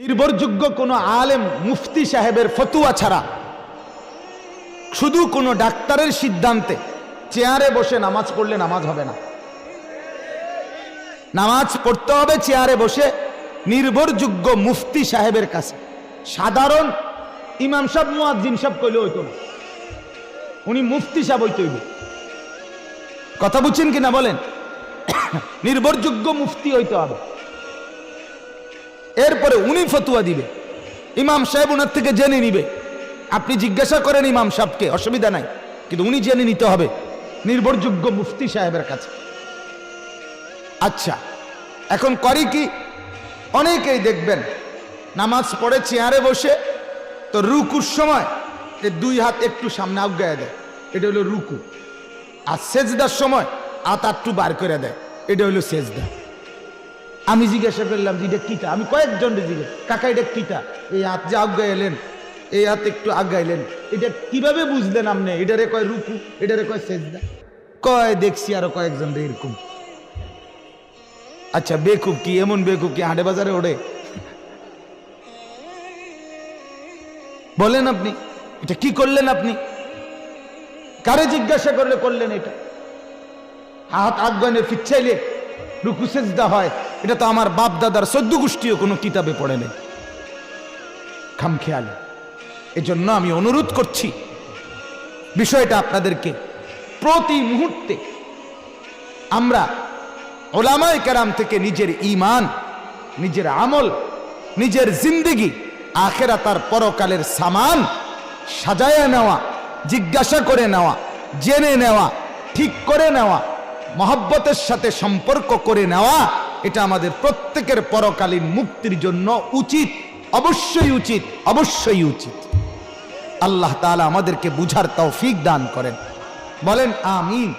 নির্ভরযোগ্য কোনো আলেম মুফতি সাহেবের ফতুয়া ছাড়া। শুধু কোনো ডাক্তারের সিদ্ধান্তে চেয়ারে বসে নামাজ পড়লে নামাজ হবে না। নামাজ পড়তে হবে চেয়ারে বসে নির্ভরযোগ্য মুফতি সাহেবের কাছে। সাধারণ ইমাম সাহেব, মুয়াজ্জিন সাহেব কইলে হইতো না। উনি মুফতি সাহেব হইতে হইব। কথা বুঝছেন কিনা বলেন? নির্ভরযোগ্য মুফতি হইতে হবে। এরপরে উনি ফতুয়া দিবে। ইমাম সাহেব ওনার থেকে জেনে নিবে। আপনি জিজ্ঞাসা করেন ইমাম সাহেবকে, অসুবিধা নাই, কিন্তু উনি জেনে নিতে হবে। নির্ভরযোগ্য মুফতি সাহেবের কাছে। আচ্ছা এখন করি কি? অনেকেই দেখবেন, নামাজ পড়ে চেয়ারে বসে তো রুকুর সময় দুই হাত একটু সামনে আজ্ঞায় দেয়। এটা হলো রুকু। আর সেজদার সময় হাত আটটু বার করে দেয়। এটা হলো সেজদা। আমি জিজ্ঞাসা করলাম, যে এটা কিটা? আমি কয়েকজন জিজ্ঞেস কাকা, এটা কিটা? এই হাত যে আজ্ঞা এলেন এই হাত একটু আজ্ঞা এলেন এটা কীভাবে বুঝলেন আপনি? এটারে কয় রুকু, এটারে কয় সেজদা? কয়, দেখছি আরও কয়েকজন এরকম। আচ্ছা বেকুব কি? এমন বেকুব কি হাটে বাজারে ওড়ে? বলেন আপনি, এটা কি করলেন আপনি? কারে জিজ্ঞাসা করলে করলেন এটা? হাত আফগানে ফিচ্ছাইলে রুকু সেজদা হয়। এটা তো আমার বাপ দাদার সদ্য গোষ্ঠীও কোনো কিতাবে পড়ে নেই। খাম খেয়ালে। এজন্য আমি অনুরোধ করছি, বিষয়টা আপনাদেরকে প্রতি মুহূর্তে আমরা ওলামায় কেরাম থেকে নিজের ইমান নিজের আমল, নিজের জিন্দিগি আখেরা তার পরকালের সামান সাজায় নেওয়া, জিজ্ঞাসা করে নেওয়া, জেনে নেওয়া, ঠিক করে নেওয়া, মহব্বতের সাথে সম্পর্ক করে নেওয়া এটা আমাদের প্রত্যেকের পরকালীন মুক্তির জন্য উচিত, অবশ্যই উচিত অবশ্যই উচিত। আল্লাহ তালা আমাদেরকে বুঝার তৌফিক দান করেন। বলেন, আমিন।